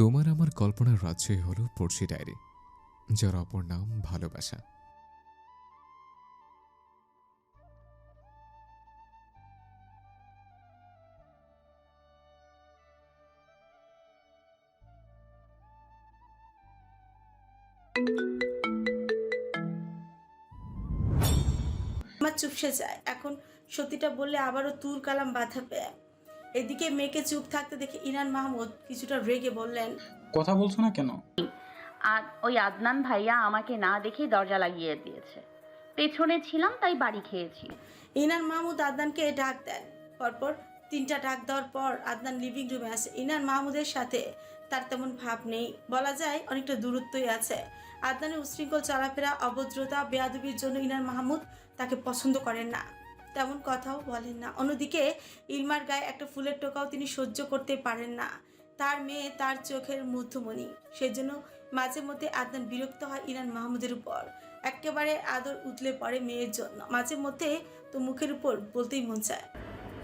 তোমার আমার কল্পনার রাজ্যই হলো পড়শি ডায়েরি, যার অপর নাম ভালোবাসা। আমার চুপসে যায়। এখন সত্যিটা বললে আবারও তুর কালাম বাধা পেয়ে এদিকে মেয়েকে চুপ থাকতে দেখে ইনান মাহমুদ কিছুটা রেগে বললেন কথা বলছো না কেন? আর ওই আদনান ভাইয়া আমাকে না দেখেই দরজা লাগিয়ে দিয়েছে। পেছনে ছিলাম তাই বাড়ি খেয়েছি। ইনান মাহমুদ আদনানকে ডাক দেন পরপর তিনটা ডাক দেওয়ার পর আদনান লিভিং রুমে আসে। ইনান মাহমুদের সাথে তার তেমন ভাব নেই। বলা যায় অনেকটা দূরত্বই আছে। আদনানের উশৃঙ্খল চলাফেরা অভদ্রতা বেয়াদবির জন্য ইনান মাহমুদ তাকে পছন্দ করেন না। তেমন কথাও বলেন না। অন্যদিকে ইলমার গায়ে একটা ফুলের টোকাও তিনি সহ্য করতে পারেন না। তার মেয়ে তার চোখের মধ্যমণি। সেজন্য মাঝে মধ্যে আদনান বিরক্ত হয় ইরান মাহমুদের উপর। একেবারে আদর উতলে পড়ে মেয়ের জন্য। মাঝে মধ্যে তো মুখের উপর বলতেই মন চায়।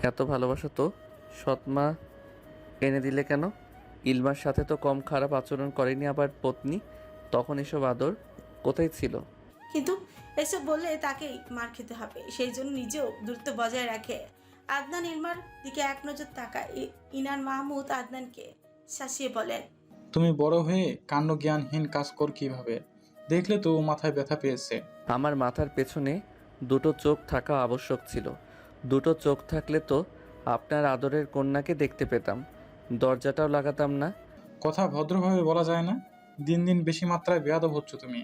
এত ভালোবাসা তো? সৎমা এনে দিলে কেন? ইলমার সাথে তো কম খারাপ আচরণ করেনি আবার পত্নী। তখন এসব আদর কোথায় ছিল? কিন্তু এসব বললে তাকেই মার খেতে হবে। সেই জন্য নিজেও দূরত্ব বজায় রাখে। আদনান ইলমার দিকে এক নজর তাকায়। ইনান মাহমুদ আদনানকে শাসিয়ে বলেন তুমি বড় হয়ে কাণ্ড জ্ঞানহীন কাজ কর কীভাবে? দেখলে তো ও মাথায় ব্যথা পেয়েছে। আমার মাথার পেছনে দুটো চোখ থাকা আবশ্যক ছিল। দুটো চোখ থাকলে তো আপনার আদরের কন্যাকে দেখতে পেতাম। দরজাটাও লাগাতাম না। কথা ভদ্রভাবে বলা যায় না। দিন দিন বেশি মাত্রায় বেয়াদব হচ্ছ তুমি।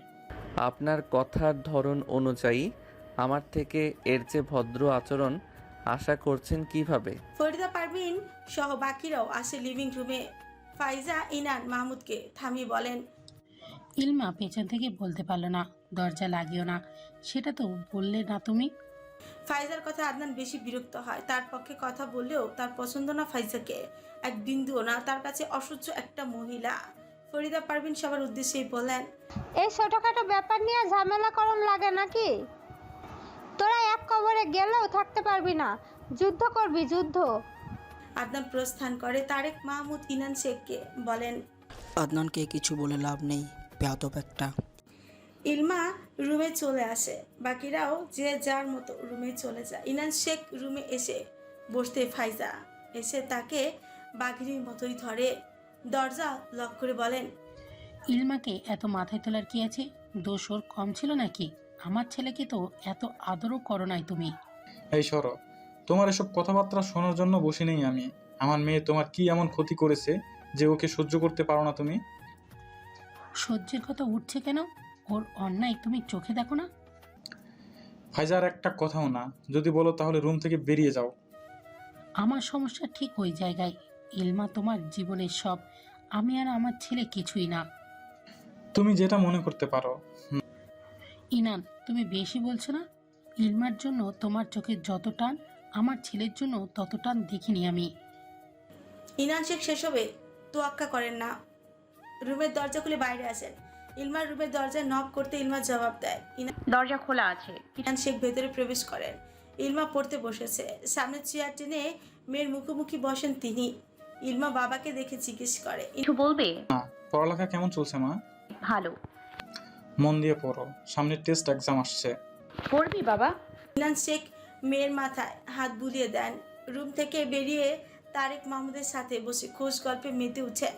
আপনার কথার ধরন অনুযায়ী আমার থেকে এর যে ভদ্র আচরণ আশা করছেন কীভাবে? ফরিদা পারভিন সহ বাকিরাও আসে লিভিং রুমে ফাইজা ইনান মাহমুদকে থামিয়ে বলেন ইলমা পেছন থেকে বলতে পারল না দরজা লাগিও না। সেটা তো বললে না তুমি? ফাইজার কথা আদনান বেশি বিরক্ত হয়। তার পক্ষে কথা বললেও তার পছন্দ না ফাইজাকে। এক বিন্দুও না তার কাছে অসহ্য একটা মহিলা। ফরিদা পারভিন সবার উদ্দেশ্যেই বলেন এই ছোটখাটো ব্যাপার নিয়ে ঝামেলা করম লাগে নাকি? তোরা এক কবরে গেলেও থাকতে পারবি না। যুদ্ধ করবি যুদ্ধ। আদনান প্রস্থান করে তারেক মাহমুদ ইনান শেখকে বলেন আদনানকে কিছু বলে লাভ নেই বেয়াদব একটা। ইলমা রুমে চলে আসে বাকিরাও যে যার মতো রুমে চলে যায়। ইনান শেখ রুমে এসে বসতে ফাইজা এসে তাকে বাঘিনীর মতোই ধরে। দরজা লক করে বলেন ইলমাকে এত মাথায় তোলার কি আছে? দোষ ওর কম ছিল নাকি? আমার ছেলেকে তো এত আদরও করো নাই তুমি। এই সর তোমার এসব কথাবার্তা শোনার জন্য বসে নেই আমি। আমার মেয়ে তোমার কি এমন ক্ষতি করেছে যে ওকে সহ্য করতে পারো না তুমি? সহ্যের কথা উঠছে কেন? ওর অন্যায় তুমি চোখে দেখো না? ফাইজার একটা কথাও না। যদি বলো তাহলে রুম থেকে বেরিয়ে যাও। আমার সমস্যা ঠিক ওই জায়গায়। ইলমা তোমার জীবনের সব আমি আর আমার ছেলে কিছুই না। তুমি যেটা মনে করতে পারো। ইনান তুমি বেশি বলছো না? ইলমার জন্য তোমার চোখে যত টান আমার ছেলের জন্য তত টান দেখিনি আমি। ইনান শেখ শেষ হবে। তোয়াক্কা করেন না। রুমের দরজা খুলে বাইরে আসেন। ইলমার রুমের দরজায় নক করতে ইলমা জবাব দেয়। ইনান দরজা খোলা আছে। ইনান শেখ ভেতরে প্রবেশ করেন। ইলমা পড়তে বসেছে। সামনে চেয়ার টেনে মেয়ের মুখোমুখি বসেন তিনি। ইলমা বাবাকে দেখে জিজ্ঞেস করে কিছু বলবে? না পড়ালেখা কেমন চলছে মা? ভালো। মন দিয়ে পড়ো সামনে টেস্ট এক্সাম আসছে। পড়বি বাবা। ইনান শেখ মেয়ের মাথায় হাত বুলিয়ে দেন। রুম থেকে বেরিয়ে তারেক মাহমুদের সাথে বসে খোঁজ গল্পে মেতে উঠেন।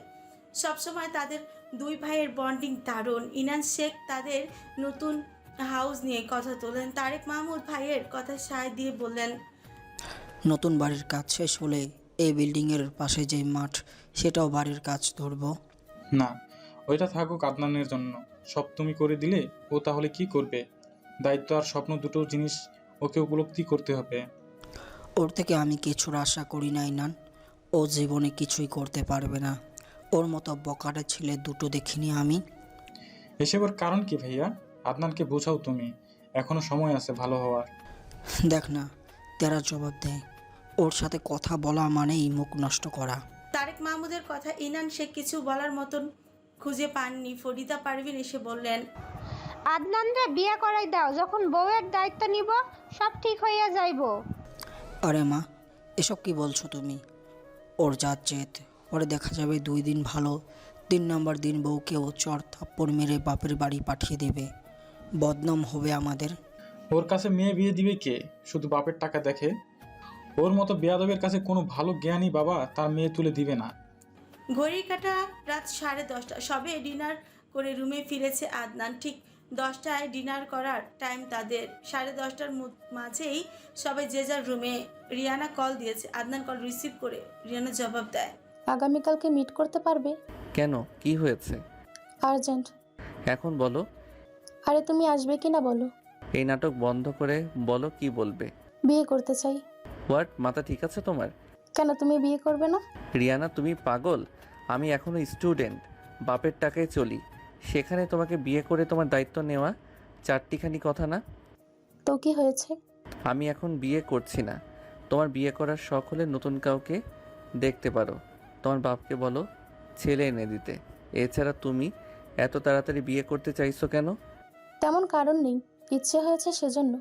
সবসময় তাদের দুই ভাইয়ের বন্ডিং দারুণ। ইনান শেখ তাদের নতুন হাউস নিয়ে কথা তোলেন। তারেক মাহমুদ ভাইয়ের কথা সায় দিয়ে বললেন নতুন বাড়ির কাজ শেষ হলে এই বিল্ডিংয়ের পাশে যে মাঠ সেটাও বাড়ির কাজ ধরবো। না ওইটা থাকুক আদনানের জন্য। সব তুমি করে দিলে ও তাহলে কি করবে? দায়িত্ব আর স্বপ্ন দুটো জিনিস ওকে উপলব্ধি করতে হবে। ওর থেকে আমি কিছুর আশা করি নাই নান ও জীবনে কিছুই করতে পারবে না। ওর মতো বকাটা ছেলে দুটো দেখিনি আমি। এসবের কারণ কি ভাইয়া? আদনানকে বোঝাও তুমি। এখনও সময় আছে ভালো হওয়ার। দেখ না তেরা জবাব দেয় ওর সাথে কথা বলা মানেই মুখ নষ্ট করা। তারেক মাহমুদের কথা ইনান শেখ কিছু বলার মতন খুঁজে পাননি। ফরিদা পারভিন এসে বললেন আদনানরে বিয়ে করাই দাও যখন বউয়ের দায়িত্ব নিব সব ঠিক হইয়া যাইব। আরে মা এসব কি বলছো তুমি? ওর জাত জেদ পরে দেখা যাবে দুই দিন ভালো তিন নম্বর দিন বউকেও চর থাপ্পড় মেরে বাপের বাড়ি পাঠিয়ে দেবে। বদনাম হবে আমাদের। ওর কাছে মেয়ে বিয়ে দিবে কে? শুধু বাপের টাকা দেখে? ওর মতো বেয়াদবের কাছে কোনো ভালো জ্ঞানী বাবা তার মেয়ে তুলে দিবে না। ঘড়ির কাটা রাত সাড়ে দশটা। সবে ডিনার করে রুমে ফিরেছে আদনান। ঠিক দশটায় ডিনার করার টাইম তাদের। সাড়ে দশটার মাঝেই সবাই যে যার রুমে রিয়ানা কল দিয়েছে। আদনান কল রিসিভ করে রিয়ানা জবাব দেয়। আগামীকালকে মিট করতে পারবে? কেন? কি হয়েছে? আর্জেন্ট। এখন বলো। আরে তুমি আসবে কি না বলো? এই নাটক বন্ধ করে বলো কি বলবে? বিয়ে করতে চাই। হোয়াট মাথা ঠিক আছে তোমার? কেন তুমি বিয়ে করবে না? রিয়ানা তুমি পাগল। আমি এখনও স্টুডেন্ট বাপের টাকায় চলি। সেখানে তোমাকে বিয়ে করে তোমার দায়িত্ব নেওয়া চারটিখানি কথা না? তো কি হয়েছে? আমি এখন বিয়ে করছি না। তোমার বিয়ে করার শখ হলে নতুন কাউকে দেখতে পারো। তোমার বাপকে বলো ছেলে এনে দিতে। এছাড়া তুমি এত তাড়াতাড়ি বিয়ে করতে চাইছো কেন? তেমন কারণ নেই। ইচ্ছে হয়েছে সেজন্য।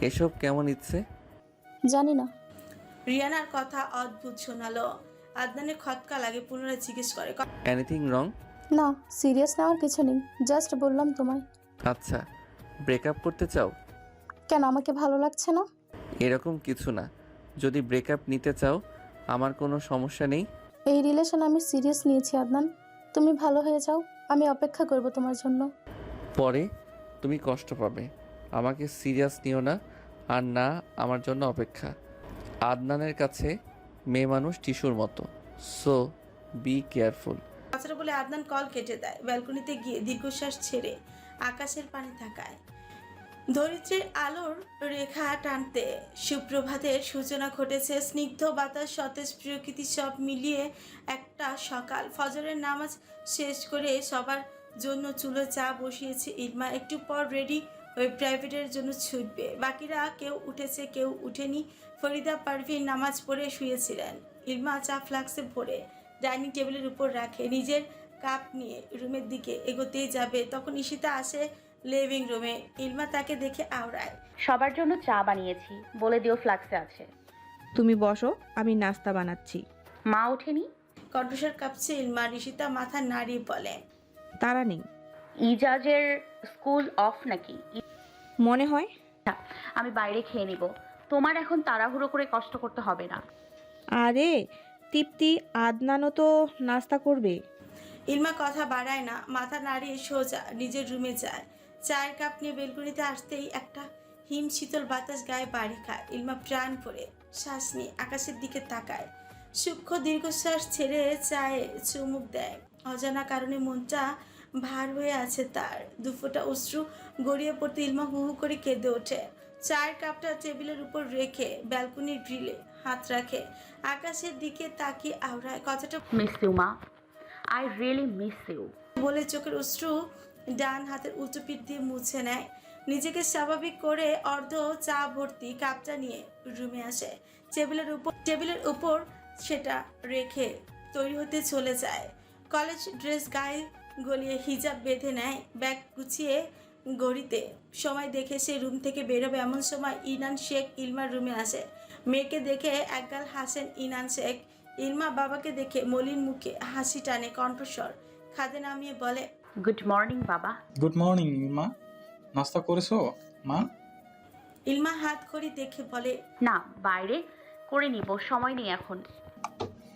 এসব কেমন ইচ্ছে? জানি না। রিয়ানার কথা অদ্ভুত শোনালো। আদনানের খটকা লাগে পুনরায় জিজ্ঞেস করে এনিথিং রং না সিরিয়াস নেওয়ার কিছু নেই। জাস্ট বললাম তোমায়। আচ্ছা ব্রেকআপ করতে চাও? কেন আমাকে ভালো লাগছে না? এরকম কিছু না। যদি ব্রেকআপ নিতে চাও আমার কোনো সমস্যা নেই। এই রিলেশন আমি সিরিয়াস নিয়েছি আদনান। তুমি ভালো হয়ে যাও। আমি অপেক্ষা করব তোমার জন্য। পরে তুমি কষ্ট পাবে। আমাকে সিরিয়াস নিও না। আর না আমার জন্য অপেক্ষা। আদনানের কাছে মেয়ে মানুষ টিস্যুর মতো। So, be careful. কথাটা বলে আদনান কল কেটে দেয়, ব্যালকনিতে গিয়ে দীর্ঘশ্বাস ছেড়ে আকাশের পানে তাকায় ধরিত্রীর আলোর রেখা টানতে সুপ্রভাতের সূচনা ঘটেছে। স্নিগ্ধ বাতাস, সতেজ প্রকৃতি সব মিলিয়ে একটা সকাল। ফজরের নামাজ শেষ করে সবার জন্য চুলো চা বসিয়েছে ইলমা। একটু পর রেডি হয়ে প্রাইভেটের জন্য ছুটবে। বাকিরা কেউ উঠেছে কেউ উঠেনি। ফরিদা পারভিন নামাজ পড়ে শুয়েছিলেন। ইলমা চা ফ্লাক্সে ভরে ডাইনিং টেবিলের উপর রাখে। নিজের কাপ নিয়ে রুমের দিকে এগোতেই যাবে। তখন ঈশিতা আসে লিভিং রুমে। ইলমা তাকে দেখে আওড়ায়। সবার জন্য চা বানিয়েছি। বলে দিও ফ্লাক্সে আছে। তুমি বসো আমি নাস্তা বানাচ্ছি। মা ওঠেনি? কণ্ঠস্বর কাঁপছে ইলমা ঈশিতা মাথা নাড়িয়ে বলে তারা নেই। ইজাজের স্কুল অফ নাকি? মনে হয়। আমি বাইরে খেয়ে নিব। তোমার এখন তাড়াহুড়ো করে কষ্ট করতে হবে না। আরে তৃপ্তি আদনানও তো নাস্তা করবে। ইলমা কথা বাড়ায় না মাথা নাড়িয়ে সোজা নিজের রুমে যায়। চায়ের কাপ নিয়ে বেলকুনিতে আসতেই একটা হিম শীতল বাতাস গায়ে বাড়ি খায়। ইলমা প্রাণ ভরে শ্বাস নিয়ে আকাশের দিকে তাকায়। সূক্ষ্ম দীর্ঘশ্বাস ছেড়ে চায়ে চুমুক দেয়। অজানা কারণে মনটা ভার হয়ে আছে তার। দুফোটা অশ্রু গড়িয়ে পড়তে ইলমা হু হু করে কেঁদে ওঠে। চায়ের কাপটা টেবিলের উপর রেখে ব্যালকনির গ্রিলে হাত রাখে। আকাশের দিকে তাকিয়ে আওড়ায় কথাটা মিস ইউ মা। আই রিয়েলি মিস ইউ বলে চোখের অশ্রু ডান হাতের উঁচু পিঠ দিয়ে মুছে নেয়। নিজেকে স্বাভাবিক করে অর্ধ চা ভর্তি কাপটা নিয়ে রুমে আসে। টেবিলের উপর টেবিলের উপর সেটা রেখে তৈরি হতে চলে যায়। কলেজ ড্রেস গায়ে গলিয়ে হিজাব বেঁধে নেয় ব্যাগ গুছিয়ে গড়িতে। সময় দেখে সে রুম থেকে বেরোবে। এমন সময় ইনান শেখ ইলমার রুমে আসে। মেয়েকে দেখে একগাল হাসেন ইনান শেখ। ইলমা বাবাকে দেখে মলিন মুখে হাসি টানে কণ্ঠস্বর। খাদে নামিয়ে বলে গুড মর্নিং বাবা। গুড মর্নিং মা নাস্তা করেছ মা? ইলমা হাত করি দেখে বলে না বাইরে করে নিব। সময় নেই এখন।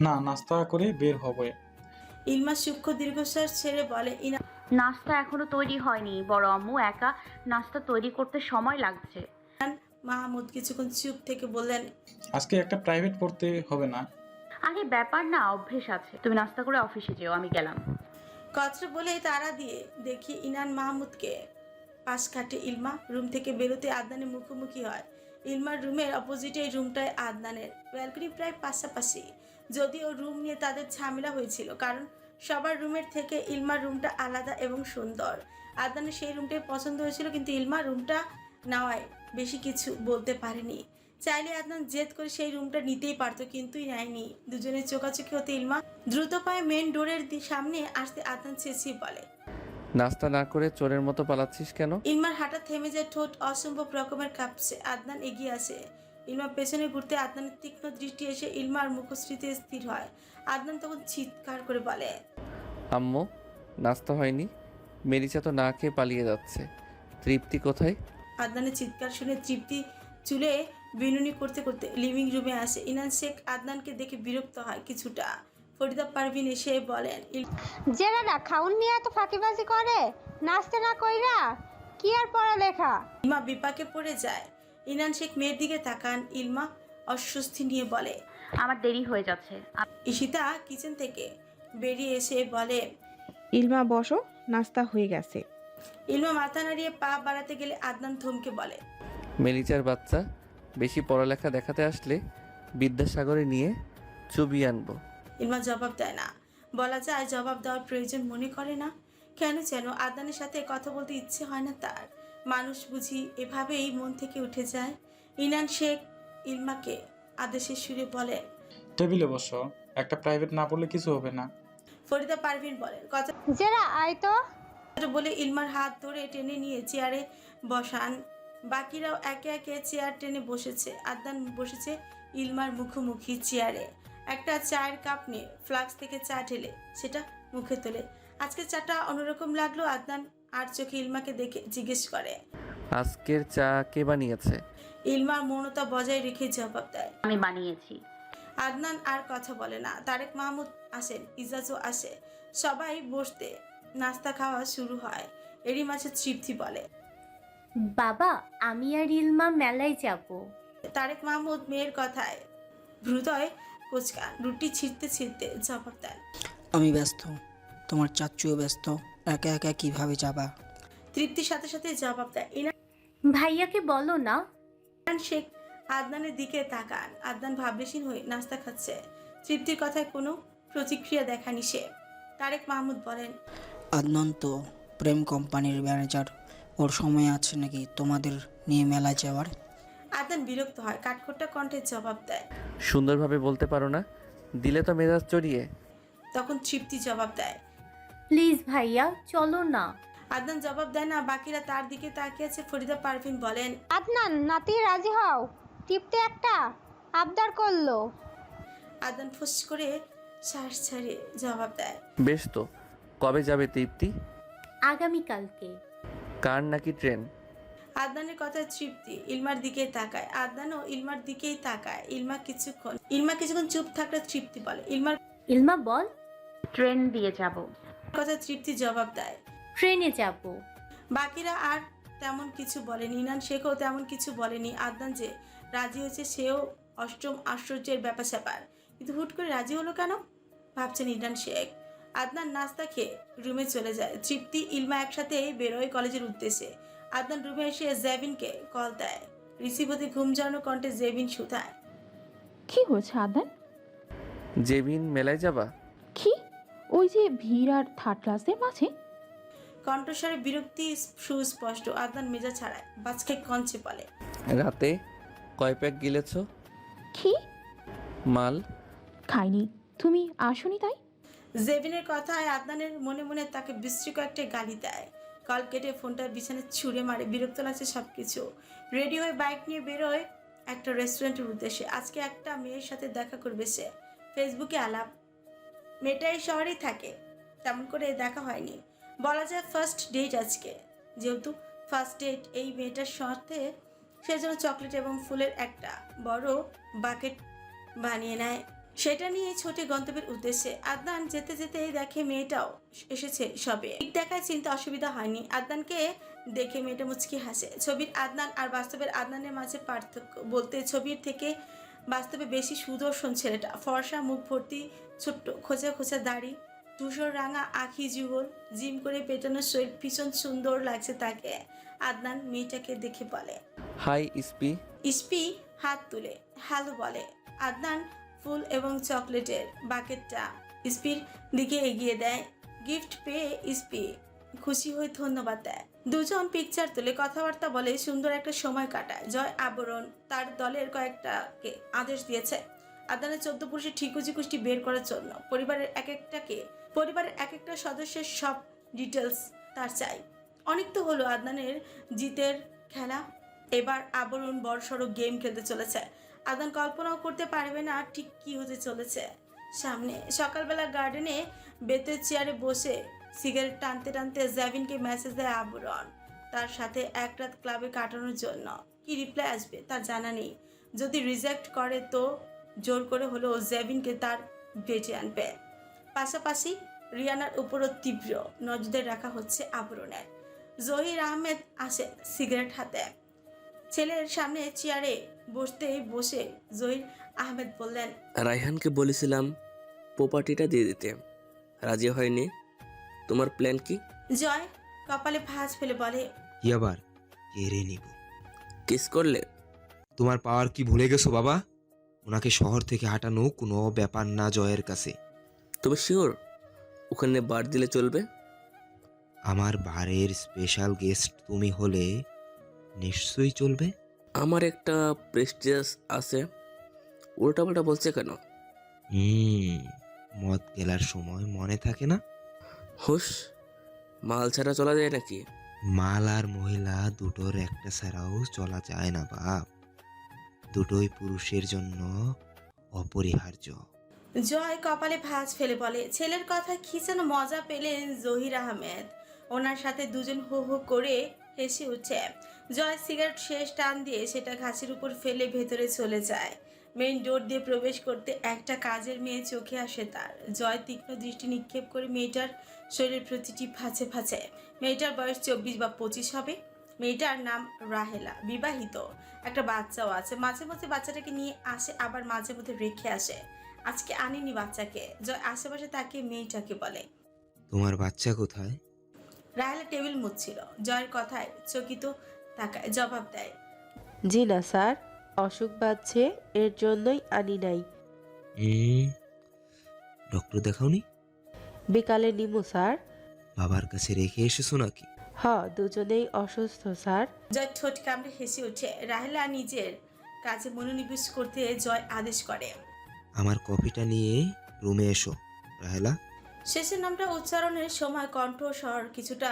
না নাস্তা করে বের হবে। ইলমা সূক্ষ্ম দীর্ঘশ্বাস ছেড়ে বলে ইনা নাস্তা এখনও তৈরি হয়নি বড় আম্মু একা নাস্তা তৈরি করতে সময় লাগছে। মাহমুদ কিছুক্ষণ চুপ থেকে বললেন আজকে একটা প্রাইভেট পড়তে হবে না। আরে ব্যাপার না অভ্যেস আছে। তুমি নাস্তা করে অফিসে যেও আমি গেলাম। কথা বলে তারা দিয়ে দেখি ইনান মাহমুদকে পাশ কাটে ইলমা। রুম থেকে বেরোতে আদনানের মুখোমুখি হয়। ইলমার রুমের অপোজিটে এই রুমটায় আদনানের। ব্যালকনি প্রায় পাশাপাশি। যদিও রুম নিয়ে তাদের ঝামেলা হয়েছিল কারণ সবার রুমের থেকে ইলমার রুমটা আলাদা এবং সুন্দর। আদনানের সেই রুমটাই পছন্দ হয়েছিল কিন্তু ইলমা রুমটা নেওয়ায় বেশি কিছু বলতে পারেনি। চাইলে আদনান জেদ করে সেই রুমটা নিতেই পারতো কিন্তু নেয়নি। দুজনের চোখাচোখি হতে ইলমা দ্রুত পায়ে মেন ডোরের সামনে আসতে আদনান চেঁচিয়ে বলে নাস্তা না করে চোরের মতো পালাচ্ছিস কেন? ইলমার হাঁটা থেমে যায় ঠোঁট অসম্ভব রকমের কাঁপছে। আদনান এগিয়ে আসে ইলমা পেছনে ঘুরতে আদনানের তীক্ষ্ণ দৃষ্টি এসে ইলমার মুখশ্রীতে স্থির হয়। আদনান তখন চিৎকার করে বলে আম্মু নাস্তা হয়নি। মেরিচা তো না খেয়ে পালিয়ে যাচ্ছে। তৃপ্তি কোথায়? আদনানের চিৎকার শুনে তৃপ্তি চুলে বিনুনি করতে করতে লিভিং রুমে আসে। ইনান শেখ আদনানকে দেখে বিরক্ত হয় কিছুটা। ফরিদা পারভিন এসে বলেন জেরারা খাউন নিয়ে এত ফাঁকিবাজি করে নাচতে না কইরা কি আর পড়ালেখা? ইমা বিপাকে পড়ে যায়। ইনান শেখ মেয়ের দিকে তাকান ইলমা অস্বস্তি নিয়ে বলে আমার দেরি হয়ে যাচ্ছে। ঈশিতা কিচেন থেকে বেরিয়ে এসে বলে ইলমা বসো নাস্তা হয়ে গেছে। ইলমা মাথা নাড়িয়ে পা বাড়াতে গেলে আদনান থমকে বলে মেরিচার বাচ্চা বেশি পড়ালেখা দেখাতে আসলে বিদ্যাসাগরে নিয়ে চুবিয়ে আনব। ইলমা জবাব দেয় না। বলা যায় জবাব দেওয়ার প্রয়োজন মনে করে না। কেন যেন আদনানের সাথে কথা বলতে ইচ্ছে হয় না তার। মানুষ বুঝি এভাবেই মন থেকে উঠে যায়। ইনান শেখ ইলমাকে আদেশের সুরে বলে টেবিলে বসো একটা প্রাইভেট না পড়লে কিছু হবে না। ফরিদা পারভিন বলেন কথা জেরা আয় তো। বলে ইলমার হাত ধরে টেনে নিয়ে চেয়ারে বসান। বাকিরাও একে একে চেয়ার টেনে বসেছে আদান বসেছে ইলমার মুখোমুখি চেয়ারে। একটা চায়ের কাপ নিয়ে ফ্লাক্স থেকে চা ঢেলে সেটা মুখে তোলে। আজকে চাটা অন্যরকম লাগল আদনান আর চোখে ইলমাকে দেখে জিজ্ঞেস করে। আজকের চা কে বানিয়েছে? ইলমা মৌনতা বজায় রেখে জবাব দেয়। আমি বানিয়েছি। আদনান আর কথা বলে না। তারেক মাহমুদ আসেন ইজাজও আসে। সবাই বসতে নাস্তা খাওয়া শুরু হয়। এরই মাঝে তৃপ্তি বলে। বাবা আমি আর ইলমা মেলায় যাব। তারেক মাহমুদ মেয়ের কথায় হৃদয় কোচকা রুটি ছিঁড়তে ছিঁড়তে জবাব দেন আমি ব্যস্ত। তোমার চাচ্চুও ব্যস্ত। একা একা কীভাবে যাবা? তৃপ্তির সাথে সাথে জবাব দেয়। ভাইয়াকে বলো না। ইনান শেখ আদনানের দিকে তাকান। আদনান ভাবলেশীন হয়ে নাস্তা খাচ্ছে। তৃপ্তির কথায় কোনো প্রতিক্রিয়া দেখানি সে। তারেক মাহমুদ বলেন আদনান তো প্রেম কোম্পানির ম্যানেজার। ওর সময় আছে নাকি তোমাদের নিয়ে মেলায় যাওয়ার? আদনান বিরক্ত হয় কাঠখোট্টা কণ্ঠে জবাব দেয়। সুন্দরভাবে বলতে পারো না দিলে তো মেজাজ চড়িয়ে। তখন তৃপ্তি জবাব দেয় প্লিজ ভাইয়া চলো না। আদনান জবাব দেয় না বাকিরা তার দিকে তাকিয়ে আছে। ফরিদা পারভিন বলেন আদনান নাতি রাজি হও। টিপতে একটা আবদার করল। আদনান ফুস করে শ্বাস ছাড়িয়ে জবাব দেয়। বেশ তো কবে যাবে তৃপ্তি? আগামীকালকে। কার নাকি ট্রেন? আদনানের কথা তৃপ্তি ইলমার দিকে তাকায়। আদনানও ইলমার দিকেই তাকায়। ইলমা কিছুক্ষণ ইলমা কিছুক্ষণ চুপ থাকলে তৃপ্তি বলে। ইলমার ইলমা বল। ট্রেন দিয়ে যাব। কথা তৃপ্তি জবাব দেয়। ট্রেনে যাব। বাকিরা আর তেমন কিছু বলেনি। ইনান শেখও তেমন কিছু বলেনি। আদনান যে রাজি হয়েছে সেও অষ্টম আশ্চর্যের ব্যাপার স্যাপার। কিন্তু হুট করে রাজি হলো কেন? ভাবছেন ইনান শেখ। আদনান নাস্তা খেয়ে রুমে চলে যায়। তৃপ্তি ইলমা একসাথে বেরোয় কলেজের উদ্দেশ্যে। আদনান রুমে এসে জেবিনকে কল দেয়। রিসিভ হতে ঘুম জড়ানো কণ্ঠে জেবিন শুধায়। কি হয়েছে আদান জেবিন মেলায় যাবা? ওই যে ভিড় আর থার্ড ক্লাসের মাঝে। কণ্ঠস্বরে বিরক্তি সুস্পষ্ট আদনান মেজা ছাড়ায় বাজকে কঞ্চে বলে। রাতে কয় প্যাক গিলেছ? কি? মাল? খাইনি। তুমি আসনি তাই? জেবিনের কথায় আদনানের মনে মনে তাকে বিশ্রী কয়েকটা গালি দেয়। কল কেটে ফোনটা বিছানায় ছুঁড়ে মারে বিরক্ত লাগছে সব কিছু রেডি হয়ে বাইক নিয়ে বেরোয় একটা রেস্টুরেন্টের উদ্দেশ্যে আজকে একটা মেয়ের সাথে দেখা করবে সে। ফেসবুকে আলাপ। মেয়েটা এই শহরেই থাকে। তেমন করে দেখা হয়নি। বলা যায় ফার্স্ট ডেট আজকে। যেহেতু ফার্স্ট ডেট এই মেয়েটার সাথে সেজন্য চকলেট এবং ফুলের একটা বড় বাকেট বানিয়ে নেয়। সেটা নিয়ে ছোটে গন্তব্যের উদ্দেশ্যে আদনান যেতে যেতে দেখে মেয়েটাও এসেছে সবে। ঠিক দেখায় চিন্তা অসুবিধা হয়নি। আদনানকে দেখে মেয়েটা মুচকি হাসে। ছবির আদনান আর বাস্তবের আদনানের মাঝে পার্থক্য বলতে ছবির থেকে বাস্তবে বেশি সুদর্শন ছেলেটা। ফর্সা মুখ ভর্তি ছোট্ট খোঁচা খোঁচা দাড়ি ধূসর রাঙা আখি যুগল জিম করে পেটানো শরীর ভীষণ সুন্দর লাগছে তাকে আদনান মেয়েটাকে দেখে বলে। হাই ইস্পি। ইস্পি হাত তুলে হ্যালো বলে। আদনান ফুল এবং চকলেটের বাকেটটা ইস্পির দিকে এগিয়ে দেয়। গিফট পেয়ে ইস্পি খুশি হয়ে ধন্যবাদ দেয়। দুজন পিকচার তুলে কথাবার্তা বলে সুন্দর একটা সময় কাটায়। জয় আবরণ তার দলের কয়েকটাকে আদেশ দিয়েছে। আদানের চোদ্দ পুরুষের ঠিকুজি কুষ্টি বের করার জন্য পরিবারের এক একটাকে, পরিবারের এক একটা সদস্যের সব ডিটেলস তার চাই। অনেক তো হলো আদনানের জিতের খেলা। এবার আবরণ বড়সড় গেম খেলতে চলেছে। আদান কল্পনাও করতে পারবে না ঠিক কি হতে চলেছে। সামনে সকালবেলা গার্ডেনে বেতের চেয়ারে বসে সিগারেট টানতে টানতে জ্যাভিনকে মেসেজ দেয় আবরণ। তার সাথে এক রাত ক্লাবে কাটানোর জন্য। কি রিপ্লাই আসবে তার জানা নেই। যদি রিজেক্ট করে তো জোর করে হলেও জ্যাভিনকে তার বেটে আনবে। পাশাপাশি রিয়ানার উপরও তীব্র নজরে রাখা হচ্ছে আবরণের। জহির আহমেদ আসে সিগারেট হাতে। ছেলের সামনে চেয়ারে বসতেই বসে জহির আহমেদ বললেন, রায়হানকে বলেছিলাম প্রপার্টিটা দিয়ে দিতে। রাজি হয়নি? তোমার প্ল্যান কি? জয় কপালে ভাঁজ ফেলে বলে কি আবার কেড়ে নিব। কিস করলে? তোমার পাওয়ার কি ভুলে গেছো বাবা? ওনাকে শহর থেকে হাঁটানো কোনো ব্যাপার না জয়ের কাছে। তবে শিওর ওখানে বার দিলে চলবে? আমার বারের স্পেশাল গেস্ট তুমি হলে নিশ্চয়ই চলবে? আমার একটা প্রেস্টিজাস আছে। উল্টাপাল্টা বলছে কেন? হুম মদ গেলার সময় মনে থাকে না? হুস মাল ছাড়া চলা যায় নাকি? মাল আর মহিলা দুটোর একটা ছাড়াও চলা যায় না বাপ। দুটোই পুরুষের জন্য অপরিহার্য। জয় কপালে ভাঁজ ফেলে বলে ছেলের কথা কি যেন মজা পেলেন জহির আহমেদ? ওনার সাথে দুজন হো হো করে হেসে উঠে। জয় সিগারেট শেষ টান দিয়ে সেটা ঘাসের উপর ফেলে ভেতরে চলে যায়। মেইন ডোর দিয়ে প্রবেশ করতে একটা কাজের মেয়ে চোখে আসে তার। জয় তীক্ষ্ণ দৃষ্টি নিক্ষেপ করে মেয়েটার শরীরের প্রতিটি ফাঁচে ফাঁচে। মেয়েটার বয়স চব্বিশ বা পঁচিশ হবে। মেয়েটার নাম রাহেলা বিবাহিত। একটা বাচ্চাও আছে। মাঝে মাঝে বাচ্চাটাকে নিয়ে আসে আবার মাঝে মধ্যে রেখে আসে। আজকে আনিনি বাচ্চাকে। জয় আশেপাশে তাকে মেয়েটাকে বলে। তোমার বাচ্চা কোথায়? রাহেলা টেবিল মুছছিল। জয়ের কথায় চকিত তাকায় জবাব দেয়। জি না স্যার। অসুখ বাঁধছে এর জন্যই আনি নাই। হুম ডক্টর দেখাওনি? বিকালে নিমু স্যার। বাবার কাছে রেখে এসেছ নাকি? হ দুজনেই অসুস্থ স্যার। জয় ঠোঁট কামড়ে হেসে ওঠে রাহেলা নিজের কাজে মনোনিবেশ করতে জয় আদেশ করে। আমার কফিটা নিয়ে রুমে এসো রাহেলা। শেষের নামটা উচ্চারণের সময় কণ্ঠস্বর কিছুটা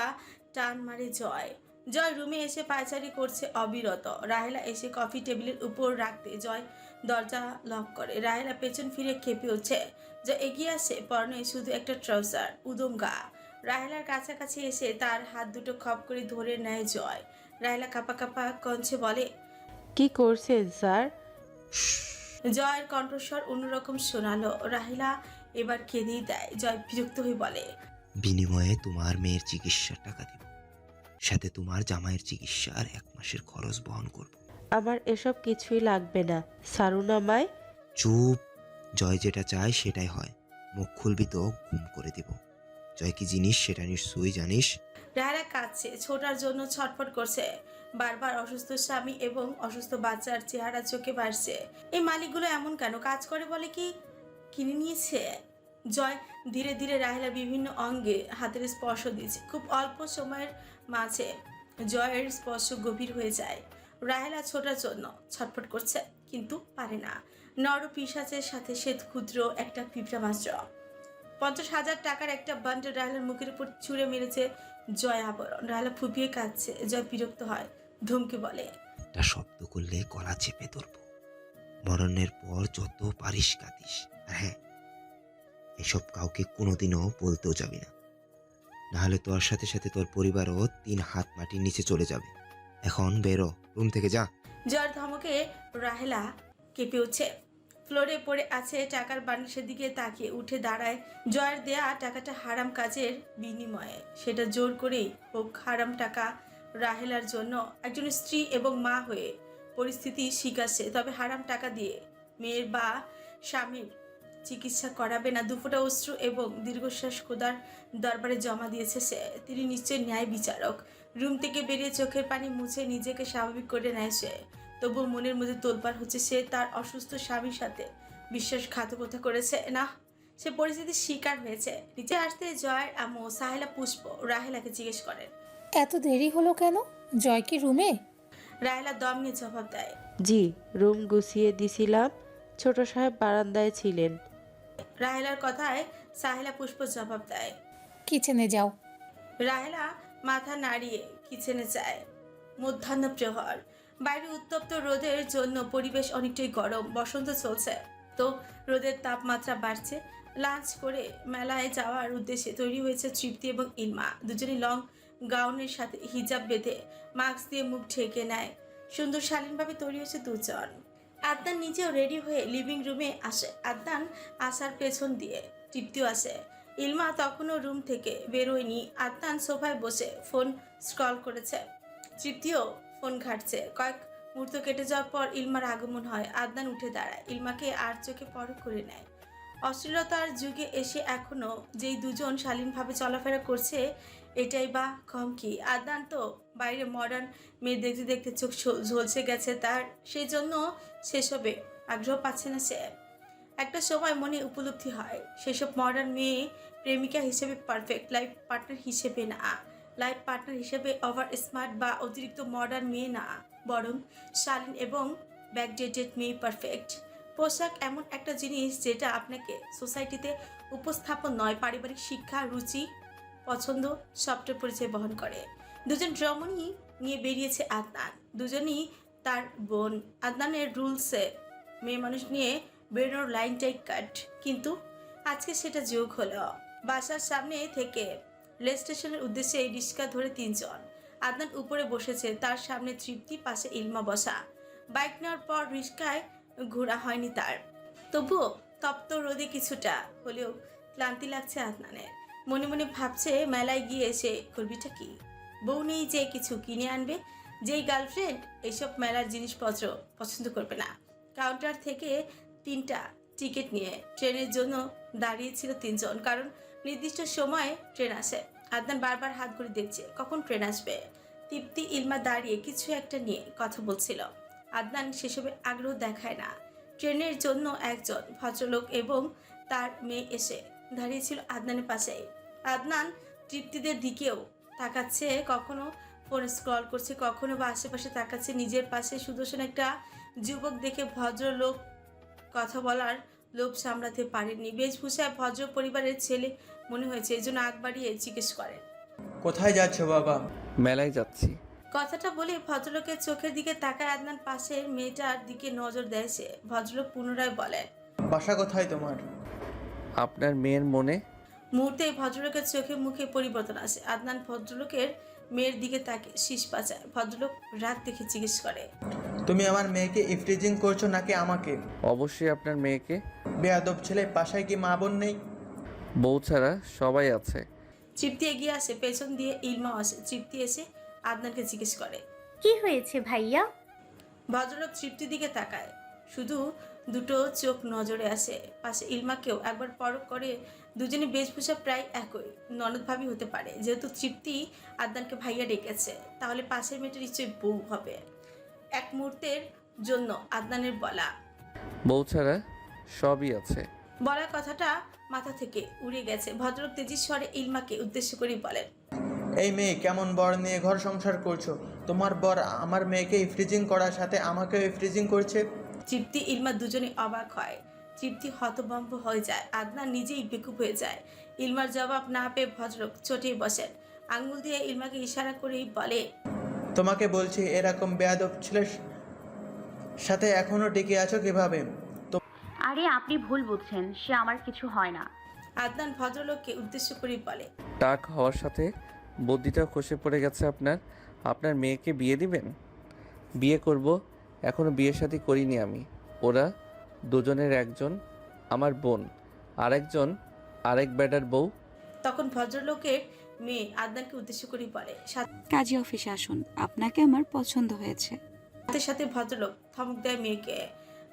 টান মারে জয়। জয় রুমে এসে পায়চারি করছে অবিরত। রাহেলা এসে কফি টেবিলের উপর রাখতে জয় দরজা লক করে। রাহেলা পেছন ফিরে খেপে উঠছে। জয় এগিয়ে আসে পরনে শুধু একটা ট্রাউজার উদম গা। রাহেলার কাছাকাছি এসে তার হাত দুটো খপ করে ধরে নেয় জয়। রাহেলা কাপা কাপা কঞ্চে বলে কি করছে স্যার? জয়ের কণ্ঠস্বর অন্যরকম শোনালো। রাহিলা এবার কেঁদেই দেয়। জয় বিরক্ত হয়ে বলে বিনিময়ে তোমার মেয়ের চিকিৎসার টাকা দিব। সাথে তোমার জামাইয়ের চিকিৎসা আর এক মাসের খরচ বহন করব। আমার এসব কিছুই লাগবে না সারুন আমায়। চুপ জয় যেটা চায় সেটাই হয়। মুখ খুলবি তো ঘুম করে দিব। জয় কি জিনিস সেটা নিশ্চয়ই জানিস? রাহেলা কাঁদছে ছোটার জন্য ছটফট করছে। বারবার অসুস্থ স্বামী এবং অসুস্থ বাচ্চার চেহারা চোখে বাড়ছে। এই মালিকগুলো এমন কেন? কাজ করে বলে কি কিনে নিয়েছে? জয় ধীরে ধীরে রাহেলার বিভিন্ন অঙ্গে হাতের স্পর্শ দিয়েছে। খুব অল্প সময়ের মাঝে জয়ের স্পর্শ গভীর হয়ে যায়। রাহেলা ছোটার জন্য ছটফট করছে, কিন্তু পারে না। নর পিসাচের সাথে শ্বেত ক্ষুদ্র একটা পিঁপড়া মাত্র। পঞ্চাশ হাজার টাকার একটা বান্ডেল রাহেলার মুখের উপর ছুঁড়ে মেরেছে জয় আবরণ। রাহেলা ফুপিয়ে কাঁদছে, জয় বিরক্ত হয়, ধমকে বলে, একটা শব্দ করলে গলা চেপে ধরবো। মরণের পর যত পারিস কাঁদিস। হ্যাঁ এসব কাউকে কোনোদিনও বলতেও যাবি না। নাহলে তোর সাথে সাথে তোর পরিবারও তিন হাত মাটির নিচে চলে যাবে। এখন বেরো, রুম থেকে যা। জয়ের ধমকে রাহেলা কেঁপে উঠছে। ফ্লোরে পড়ে আছে টাকার বান্ডিসের দিকে তাকিয়ে উঠে দাঁড়ায়। জয়ের দেয়া টাকাটা হারাম কাজের বিনিময়ে। সেটা জোর করেই হোক হারাম টাকা রাহেলার জন্য একজন স্ত্রী এবং মা হয়ে পরিস্থিতি শিখাচ্ছে তবে হারাম টাকা দিয়ে মেয়ের বা স্বামীর চিকিৎসা করাবে না। দুফোটা অশ্রু এবং দীর্ঘশ্বাস খোদার দরবারে জমা দিয়েছে সে। তিনি নিশ্চয় ন্যায় বিচারক। রুম থেকে বেরিয়ে চোখের পানি মুছে নিজেকে স্বাভাবিক করে নেয় সে। তবুও মনের মধ্যে তোলপাড় হচ্ছে সে তার অসুস্থ স্বামীর সাথে। বিশ্বাসঘাতকতা করেছে। না সে পরিস্থিতির শিকার হয়েছে। নিচে আসতে জয়ের আম্মু সাহেলা পুষ্প রাহেলাকে জিজ্ঞেস করেন এত দেরি হলো কেন? জয় কি রুমে? রাহেলা দম নিয়ে জবাব দেয় জি রুম গুছিয়ে দিছিলাম। ছোট সাহেব বারান্দায় ছিলেন। রাহেলার কথায় সাহেলা পুষ্প জবাব দেয়। কিচেনে যাও। রাহেলা মাথা নাড়িয়ে কিচেনে যায়। মধ্যাহ্ন প্রহর। বাইরে উত্তপ্ত রোদের জন্য পরিবেশ অনেকটাই গরম বসন্ত চলছে। তো রোদের তাপমাত্রা বাড়ছে। লাঞ্চ করে মেলায় যাওয়ার উদ্দেশ্যে তৈরি হয়েছে তৃপ্তি এবং ইলমা। দুজনেই লং গাউনের সাথে হিজাব বেঁধে মাস্ক দিয়ে মুখ ঢেকে নেয়। সুন্দর শালীনভাবে তৈরি হয়েছে দুজন। আদনান নিজেও রেডি হয়ে লিভিং রুমে আসে। আদনান আসার পেছন দিয়ে তৃপ্তিও আসে। ইলমা তখনও রুম থেকে বেরোয়নি। আদনান সোফায় বসে ফোন স্ক্রল করেছে। তৃপ্তিও ফোন ঘাটছে। কয়েক মুহূর্ত কেটে যাওয়ার পর ইলমার আগমন হয়। আদনান উঠে দাঁড়ায়। ইলমাকে আর চোখে পরখ করে নেয়। অশ্লীলতার যুগে এসে এখনও যেই দুজন শালীনভাবে চলাফেরা করছে এটাই বা কম কি? আদনান তো বাইরে মডার্ন মেয়ে দেখতে দেখতে চোখ ঝলসে গেছে তার, সেই জন্য সেসবে আগ্রহ পাচ্ছে না সে। একটা সময় মনে উপলব্ধি হয়, সেসব মডার্ন মেয়ে প্রেমিকা হিসেবে পারফেক্ট লাইফ পার্টনার হিসেবে না। লাইফ পার্টনার হিসেবে ওভার স্মার্ট বা অতিরিক্ত মডার্ন মেয়ে না। বরং শালীন এবং ব্যাকডেটেড মেয়ে পারফেক্ট পোশাক এমন একটা জিনিস যেটা আপনাকে সোসাইটিতে উপস্থাপন নয়, পারিবারিক শিক্ষা, রুচি পছন্দ সবটার পরিচয় বহন করে। দুজন রমণী নিয়ে বেরিয়েছে আদনান। দুজনই তার বোন। আদনানের রুলসে মেয়ে মানুষ নিয়ে বেরোনোর লাইনটাই কাট কিন্তু আজকে সেটা যোগ হলো। বাসার সামনে থেকে রেল স্টেশনের উদ্দেশ্যে এই রিক্সা ধরে তিনজন। আদনান উপরে বসেছে, তার সামনে তৃপ্তি, পাশে ইলমা বসা। বাইক নেওয়ার পর রিক্সায় ঘোরা হয়নি তার। তবুও তপ্ত রোদে কিছুটা হলেও ক্লান্তি লাগছে আদনানের। মনে মনে ভাবছে, মেলায় গিয়ে এসে করবিটা কি? বউ নেই যে কিছু কিনে আনবে। যেই গার্লফ্রেন্ড এইসব মেলার জিনিসপত্র পছন্দ করবে না। কাউন্টার থেকে তিনটা টিকিট নিয়ে ট্রেনের জন্য দাঁড়িয়েছিল তিনজন। কারণ নির্দিষ্ট সময়ে ট্রেন আসে। আদনান বারবার হাত ঘুরে দেখছে, কখন ট্রেন আসবে? তৃপ্তি, ইলমা দাঁড়িয়ে কিছু একটা নিয়ে কথা বলছিল। আদনান সেসবে আগ্রহ দেখায় না। ট্রেনের জন্য একজন ভদ্রলোক এবং তার মেয়ে এসে দাঁড়িয়েছিল আদনানের পাশে আদনান তৃপ্তিদের দিকেও তাকাচ্ছে কখনো ফোন স্ক্রল করছে কখনো বা আশেপাশে তাকাচ্ছে। নিজের পাশে সুদর্শন একটা যুবক দেখে ভদ্রলোক কথা বলার লোভ সামলাতে পারেননি। বেশভূষায় ভদ্র পরিবারের ছেলে মনে হয়েছে এই জন্য আগ বাড়িয়ে জিজ্ঞেস করেন কোথায় যাচ্ছ বাবা? মেলায় যাচ্ছি। কথাটা বলে ভদ্রলোকের চোখের দিকে তাকায় আদনান পাশের মেয়েটার দিকে নজর দেয় সে। ভদ্রলোক পুনরায় বলেন বাসা কোথায় তোমার? আপনার মেয়ের মনে? মুহূর্তে ভদ্রলোকের চোখে মুখে পরিবর্তন আসে। আদনান ভদ্রলোকের মেয়ের দিকে তাকে শীষ পাচায় ভদ্রলোক রাত দেখে জিজ্ঞেস করে তুমি আমার মেয়েকে ইফটিজিং করছ নাকি আমাকে? অবশ্যই আপনার মেয়েকে। বেয়াদব ছেলে বাসায় কি মা বোন নেই? বউ ছাড়া সবাই আছে। তৃপ্তি এগিয়ে আসে পেছন দিয়ে ইলমাও আসে। তৃপ্তি এসে আদনানকে জিজ্ঞেস করে কি হয়েছে ভাইয়া? ভদ্রলোক তৃপ্তির দিকে তাকায়। শুধু দুটো চোখ নজরে আসে। পাশে ইলমাকেও একবার পরক করে দুজনে বেশভূষা প্রায় একই। ননদভাবী হতে পারে যেহেতু তৃপ্তি আদনানকে ভাইয়া ডেকেছে তাহলে পাশের মেয়েটা নিশ্চয়ই বউ হবে। এক মুহূর্তের জন্য আদনানের বলা। বউ ছাড়া সবই আছে। বলা কথাটা মাথা থেকে উড়ে গেছে। ভদ্রলোক তেজির স্বরে ইলমাকে উদ্দেশ্য করেই বলেন এই মেয়ে কেমন বর নিয়ে ঘর সংসার করছ? তোমার বর আমার মেয়েকে ইফ্রিজিং করার সাথে আমাকেও ইফ্রিজিং করছে? তৃপ্তি ইলমা দুজনে অবাক হয়। তৃপ্তি হতভম্ব হয়ে যায়। আদনান নিজেই বেকুব হয়ে যায়। ইলমার জবাব না পেয়ে ভদ্রলোক চটিয়ে বসেন। আঙ্গুল দিয়ে ইলমাকে ইশারা করেই বলে তোমাকে বলছি এরকম বেয়াদব ছেলের সাথে এখনও টিকে আছো কীভাবে? আরে আপনি ভুল বুঝছেন। সে আমার কিছু হয় না। আদনান ভদ্রলোককে উদ্দেশ্য করেই বলে টাক হওয়ার সাথে বুদ্ধিটা খসে পড়ে গেছে আপনার। আপনার মেয়েকে বিয়ে দিবেন? বিয়ে করব এখনও বিয়ে শাদী করিনি আমি। ওরা দুজনের একজন আমার বোন আরেকজন আরেক বেডার বউ। তখন ভদ্রলোকের মেয়ে আদনানকে উদ্দেশ্য করেই বলে কাজী অফিসে আসুন আপনাকে আমার পছন্দ হয়েছে। সাথে সাথে ভদ্রলোক ধমক দেয় মেয়েকে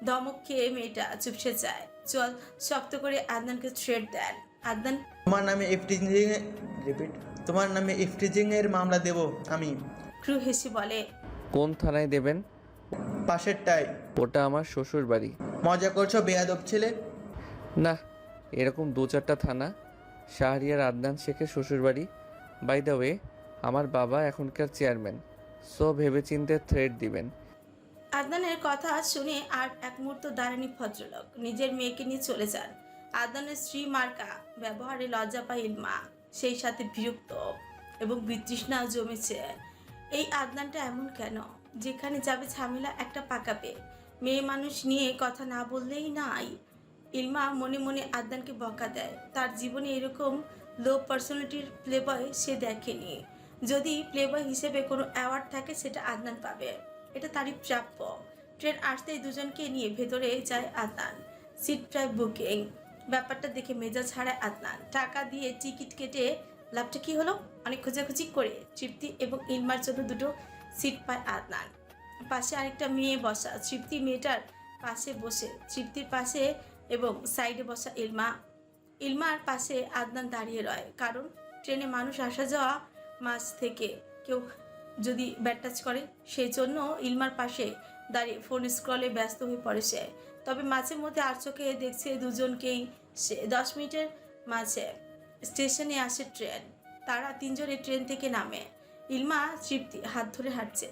ধমক খেয়ে মেয়েটা চুপসে যায়। চল শক্ত করে আদনানকে থ্রেড দেন। আদনান তোমার নামে ইফটিজিং রিপিট তোমার নামে ইফটিজিং এর মামলা দেব আমি। ক্রু হেসে বলে কোন থানায় দেবেন? পাশেরটাই। ওটা আমার শ্বশুর বাড়ি মজা করছ বেয়াদব ছেলে? না এরকম দু চারটা থানা শাহরিয়ার আদনান শেখের শ্বশুরবাড়ি। বাই দ্য ওয়ে আমার বাবা এখনকার চেয়ারম্যান সো ভেবেচিন্তে থ্রেড দিবেন। আদনানের কথা শুনে আর এক মুহূর্ত দাঁড়ানি ভদ্রলোক নিজের মেয়েকে নিয়ে চলে যান। আদনানের স্ত্রী মার্কা ব্যবহারে লজ্জা পায় ইলমা সেই সাথে বিরক্ত এবং বিতৃষ্ণাও জমেছে। এই আদনানটা এমন কেন? যেখানে যাবে ঝামেলা একটা পাকাবে মেয়ে মানুষ নিয়ে কথা না বললেই নাই। ইলমা মনে মনে আদনানকে বকা দেয়। তার জীবনে এরকম লো পার্সোনালিটির প্লেবয় সে দেখেনি। যদি প্লেবয় হিসেবে কোনো অ্যাওয়ার্ড থাকে, সেটা আদনান পাবে। এটা তারই প্রাপ্য। ট্রেন আসতেই দুজনকে নিয়ে ভেতরে যায় আদনান। সিট প্রায় বুকিং। ব্যাপারটা দেখে মেজাজ হারায় আদনান। টাকা দিয়ে টিকিট কেটে লাভটা কি হলো? অনেক খোঁজাখুঁজি করে। তৃপ্তি এবং ইলমার জন্য দুটো সিট পায় আদনান পাশে আরেকটা মেয়ে বসা, তৃপ্তি মেয়েটার পাশে বসে, তৃপ্তির পাশে এবং সাইডে বসা ইলমা। ইলমার পাশে আদনান দাঁড়িয়ে রয়, কারণ ট্রেনে মানুষ আসা যাওয়া মাঝ থেকে কেউ যদি ব্যাট টাচ করে, সেই জন্য ইলমার পাশে দাঁড়িয়ে ফোন স্ক্রলে ব্যস্ত হয়ে পড়ে সে। তবে মাঝে মধ্যে আর চোখে দেখছে দুজনকেই সে। দশ মিনিটের মাঝে স্টেশনে আসে ট্রেন। তারা তিনজনে ট্রেন থেকে নামে। ইলমা তৃপ্তি হাত ধরে হাঁটছে,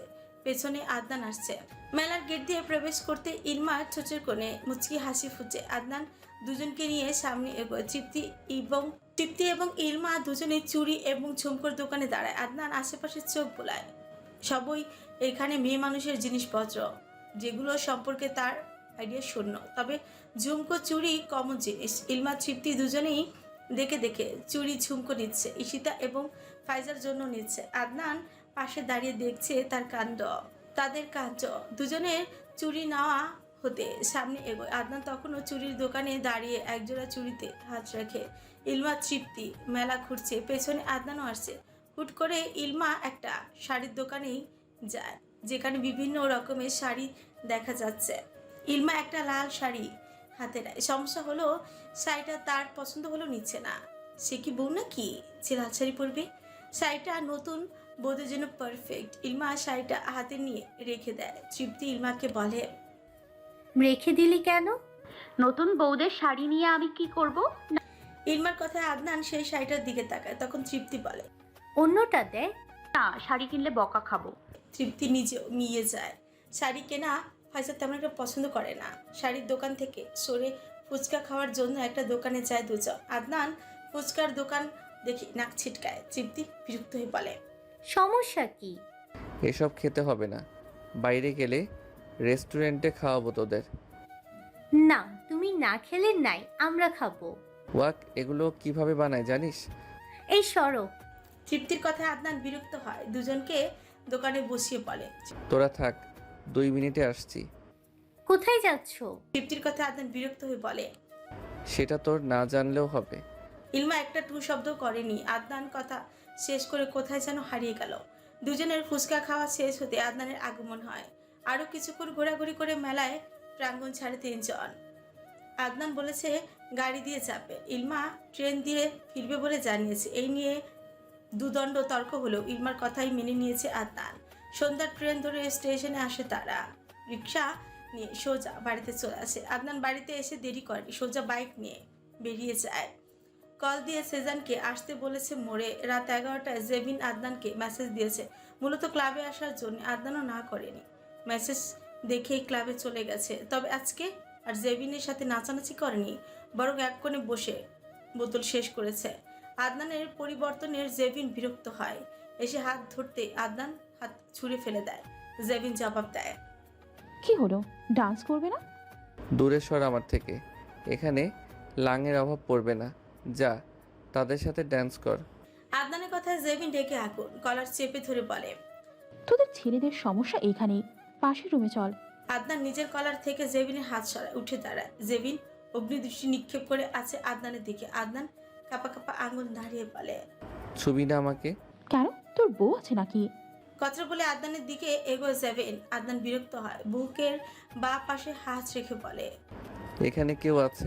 পেছনে আদনান আসছে। মেলার গেট দিয়ে প্রবেশ করতে ইলমা ছোচের কোণে মুচকি হাসি ফুটে আদনান দুজনকে নিয়ে সামনে এগোয়। তৃপ্তি এবং তৃপ্তি এবং ইলমা দুজনে চুরি এবং ঝুমকোর দোকানে দাঁড়ায়। আদনান আশেপাশে চোখ বোলায়। সবই এখানে মেয়ে মানুষের জিনিসপত্র, যেগুলো সম্পর্কে তার আইডিয়া শূন্য। তবে ঝুমকো চুরি কমন জিনিস। ইলমা, তৃপ্তি দুজনেই দেখে দেখে চুড়ি ঝুমকো নিচ্ছে, ঈশিতা এবং ফাইজার জন্য নিচ্ছে। আদনান পাশে দাঁড়িয়ে দেখছে তার কাণ্ড। তাদের কাণ্ড। দুজনের চুরি নেওয়া হতে সামনে এগোয়। আদনান তখনও চুরির দোকানে দাঁড়িয়ে একজোড়া চুরিতে হাত রাখে। ইলমা তৃপ্তি, মেলা ঘুরছে। পেছনে আদনানও আসছে। হুট করে ইলমা একটা শাড়ির দোকানেই যায়, যেখানে বিভিন্ন রকমের শাড়ি দেখা যাচ্ছে। ইলমা একটা লাল শাড়ি হাতে নেয়। সমস্যা হলো শাড়িটা তার পছন্দ হলো নিচ্ছে না। সে কি বউ নাকি? যে লাল শাড়ি পরবে। শাড়িটা নতুন বৌদের জন্য পারফেক্ট ইলমা শাড়িটা হাতে নিয়ে রেখে দেয়। তৃপ্তি ইলমাকে বলে রেখে দিলি কেন? নতুন বউদের শাড়ি নিয়ে আমি কি করব? ইলমার কথায় আদনান সেই শাড়িটার দিকে তাকায়। তখন তৃপ্তি বলে অন্যটা দে। না শাড়ি কিনলে বকা খাব। তৃপ্তি নিজেও নিয়ে যায়। শাড়ি কেনা ফাইজার তেমন একটা পছন্দ করে না। শাড়ির দোকান থেকে সরে ফুচকা খাওয়ার জন্য একটা দোকানে যায় দুজন। আদনান ফুচকার দোকান দেখি নাক ছিটকায় তৃপ্তি বিরক্ত হয়ে বলে সমস্যা কি? এসব খেতে হবে না। বাইরে গেলে রেস্টুরেন্টে খাওয়াবো তোদের। না তুমি না খেলে নাই আমরা খাব। ওয়াক এগুলো কীভাবে বানায় জানিস? এই সরো। তৃপ্তির কথায় আদনান বিরক্ত হয় দুজনকে দোকানে বসিয়ে বলে তোরা থাক দুই মিনিটে আসছি। কোথায় যাচ্ছ? তৃপ্তির কথায় আদনান বিরক্ত হয়ে বলে। সেটা তোর না জানলেও হবে। ইলমা একটা টু শব্দ করেনি। আদনান কথা শেষ করে কোথায় যেন হারিয়ে গেল। দুজনের ফুচকা খাওয়া শেষ হতে আদনানের আগমন হয়। আরও কিছুক্ষণ ঘোরাঘুরি করে মেলায় প্রাঙ্গণ ছাড়ে তিনজন। আদনান বলেছে গাড়ি দিয়ে যাবে। ইলমা ট্রেন দিয়ে ফিরবে বলে জানিয়েছে। এই নিয়ে দুদণ্ড তর্ক হলো ইলমার কথাই মেনে নিয়েছে আদনান। সন্ধ্যার ট্রেন ধরে স্টেশনে আসে তারা। রিক্সা নিয়ে সোজা বাড়িতে চলে আসে। আদনান বাড়িতে এসে দেরি করেনি সোজা বাইক নিয়ে বেরিয়ে যায়। কল দিয়ে সেজানকে আসতে বলেছে মোড়ে। রাত এগারোটায় জেবিন আদনানকে মেসেজ দিয়েছে। মূলত ক্লাবে আসার জন্য আদনানও না করেনি। মেসেজ দেখেই ক্লাবে চলে গেছে। তবে আজকে আর জেবিনের সাথে নাচানাচি করেনি, বরং এক কোণে বসে বোতল শেষ করেছে। আদনানের পরিবর্তনের জেবিন বিরক্ত হয়। এসে হাত ধরতে আদনান হাত ছুঁড়ে ফেলে দেয়। জেবিন জবাব দেয় কি হলো? ডান্স করবে না? দূরে সর আমার থেকে। এখানে লাঙের অভাব পড়বে না। যা তাদের সাথে ড্যান্স কর। আদনানের কথায় জেবিন ডেকে আগুন কলার চেপে ধরে বলে তোদের ছেলেদের সমস্যা এখানেই। পাশের রুমে চল। আদনান নিজের কলার থেকে জেবিনের হাত সরায় উঠে দাঁড়ায়। জেবিন অগ্নিদৃষ্টি নিক্ষেপ করে আছে আদনানের দিকে। আদনান কাপা কাপা আঙুল দাঁড়িয়ে বলে ছবি না আমাকে? কেন? তোর বউ আছে নাকি? কথা বলে আদনানের দিকে এগোয় জেবিন আদনান বিরক্ত হয় বুকের বা পাশে হাত রেখে বলে এখানে কেউ আছে?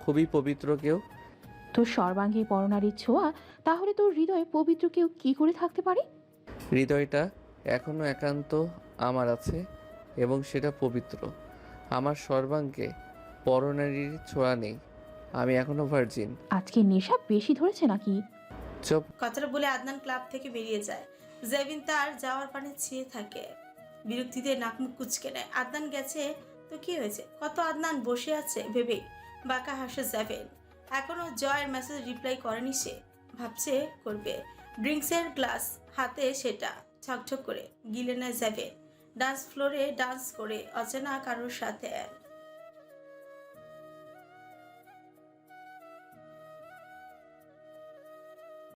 খুবই পবিত্র কেউ? তোর সর্বাঙ্গে পরনারীর ছোঁয়া তাহলে তোর হৃদয়ে পবিত্র কেউ কি করে থাকতে পারে? হৃদয়টা এখনও একান্ত আমার আছে এবং সেটা পবিত্র। আমার সর্বাঙ্গে পরনারীর ছোঁয়া নেই। আমি এখনও ভার্জিন। আজকে নেশা বেশি ধরেছে নাকি? চুপ। কথাটা বলে আদনান ক্লাব থেকে বেরিয়ে যায়। জেবিন তার যাওয়ার পানে চেয়ে থাকে। বিরক্তিতে নাকমুখ কুচকে নেয়। আদনান গেছে তো কি হয়েছে? কত আদনান বসে আছে ভেবেই? বাঁকা হাসে জেবেন এখনও জয়ের মেসেজ রিপ্লাই করেনি সে। ভাবছে করবে। ড্রিঙ্কসের গ্লাস হাতে সেটা। ছকছক করে গিলে নেয় জেবেন ডান্স ফ্লোরে ডান্স করে। অচেনা কারোর সাথে